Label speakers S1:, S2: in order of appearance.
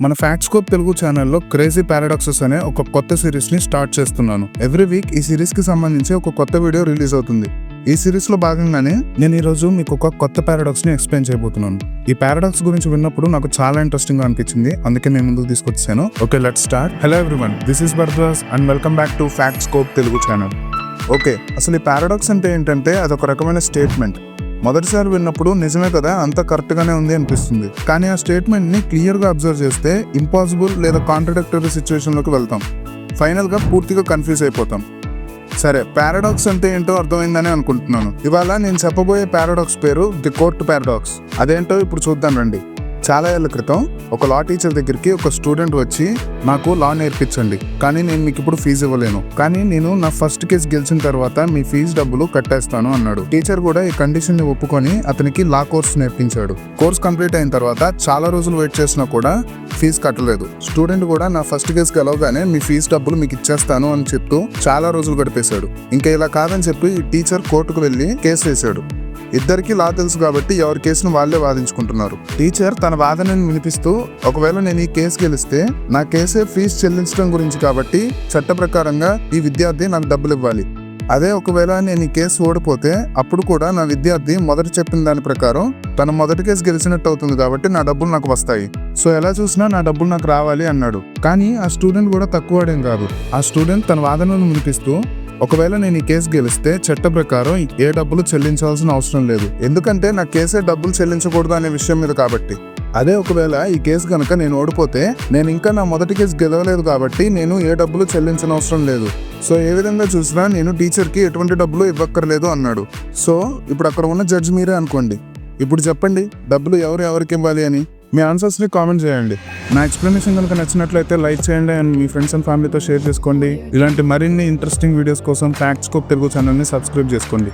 S1: మన ఫ్యాక్ట్స్కోప్ తెలుగు ఛానల్లో crazy paradoxes అనే ఒక కొత్త సిరీస్ని స్టార్ట్ చేస్తున్నాను. ఎవ్రీ వీక్ ఈ సిరీస్కి సంబంధించి ఒక కొత్త వీడియో రిలీజ్ అవుతుంది. ఈ సిరీస్లో భాగంగానే నేను ఈరోజు మీకు ఒక కొత్త పారాడాక్స్ని ఎక్స్ప్లెయిన్ చేయబోతున్నాను. ఈ పారాడాక్స్ గురించి విన్నప్పుడు నాకు చాలా ఇంట్రెస్టింగ్గా అనిపించింది. అందుకే నేను ముందుకు తీసుకొచ్చాను. Okay let start hello everyone this is బర్దాస్ and welcome back to Factscope Telugu channel okay అసలు ఈ పారాడాక్స్ అంటే ఏంటంటే అదొక రకమైన స్టేట్మెంట్ మొదటిసారి విన్నప్పుడు నిజమే కదా అంత కరెక్ట్గానే ఉంది అనిపిస్తుంది. కానీ ఆ స్టేట్మెంట్ని క్లియర్గా అబ్జర్వ్ చేస్తే ఇంపాసిబుల్ లేదా కాంట్రడక్టరీ సిచ్యువేషన్లోకి వెళ్తాం. ఫైనల్గా పూర్తిగా కన్ఫ్యూజ్ అయిపోతాం. సరే పారాడాక్స్ అంటే ఏంటో అర్థమైందని అనుకుంటున్నాను. ఇవాళ నేను చెప్పబోయే పారాడాక్స్ పేరు ది కోర్ట్ పారాడాక్స్. అదేంటో ఇప్పుడు చూద్దాం రండి. చాలా ఏళ్ళ క్రితం ఒక లా టీచర్ దగ్గరికి ఒక స్టూడెంట్ వచ్చి నాకు లా నేర్పించండి కానీ నేను మీకు ఇప్పుడు ఫీజు ఇవ్వలేను. కానీ నేను నా ఫస్ట్ కేసు గెలిచిన తర్వాత మీ ఫీజు డబ్బులు కట్టేస్తాను అన్నాడు. టీచర్ కూడా ఈ కండిషన్ని ఒప్పుకొని అతనికి లా కోర్స్ నేర్పించాడు. కోర్స్ కంప్లీట్ అయిన తర్వాత చాలా రోజులు వెయిట్ చేసినా కూడా ఫీజు కట్టలేదు. స్టూడెంట్ కూడా నా ఫస్ట్ కేసు గెలవగానే మీ ఫీజు డబ్బులు మీకు ఇచ్చేస్తాను అని చెప్తూ చాలా రోజులు గడిపేశాడు. ఇంకా ఇలా కాదని చెప్పి టీచర్ కోర్టుకు వెళ్ళి కేసు వేశాడు. ఇద్దరికి లా తెలుసు కాబట్టి ఎవరి కేసును వాళ్ళే వాదించుకుంటున్నారు. టీచర్ తన వాదనని వినిపిస్తూ ఒకవేళ నేను ఈ కేసు గెలిస్తే నా కేసే ఫీజు చెల్లించడం గురించి కాబట్టి చట్ట ప్రకారంగా ఈ విద్యార్థి నాకు డబ్బులు ఇవ్వాలి. అదే ఒకవేళ నేను ఈ కేసు ఓడిపోతే అప్పుడు కూడా నా విద్యార్థి మొదట చెప్పిన దాని ప్రకారం తన మొదటి కేసు గెలిచినట్టు అవుతుంది కాబట్టి నా డబ్బులు నాకు వస్తాయి. సో ఎలా చూసినా నా డబ్బులు నాకు రావాలి అన్నాడు. కానీ ఆ స్టూడెంట్ కూడా తక్కువ కాదు. ఆ స్టూడెంట్ తన వాదనను వినిపిస్తూ ఒకవేళ నేను ఈ కేసు గెలిస్తే చట్ట ప్రకారం ఏ డబ్బులు చెల్లించాల్సిన అవసరం లేదు. ఎందుకంటే నా కేసే డబ్బులు చెల్లించకూడదు అనే విషయం మీద కాబట్టి. అదే ఒకవేళ ఈ కేసు కనుక నేను ఓడిపోతే నేను ఇంకా నా మొదటి కేసు గెలవలేదు కాబట్టి నేను ఏ డబ్బులు చెల్లించిన అవసరం లేదు. సో ఏ విధంగా చూసినా నేను టీచర్కి ఎటువంటి డబ్బులు ఇవ్వక్కర్లేదు అన్నాడు. సో ఇప్పుడు అక్కడ ఉన్న జడ్జ్ మీరే అనుకోండి. ఇప్పుడు చెప్పండి డబ్బులు ఎవరు ఎవరికి ఇవ్వాలి అని? మీ ఆన్సర్స్ని కామెంట్ చేయండి. నా ఎక్స్ప్లెనేషన్ కనుక నచ్చినట్లయితే లైక్ చేయండి అండ్ మీ ఫ్రెండ్స్ అండ్ ఫ్యామిలీతో షేర్ చేసుకోండి. ఇలాంటి మరిన్ని ఇంట్రెస్టింగ్ వీడియోస్ కోసం ఫ్యాక్ట్స్కోప్ తెలుగు ఛానల్ని సబ్స్క్రైబ్ చేసుకోండి.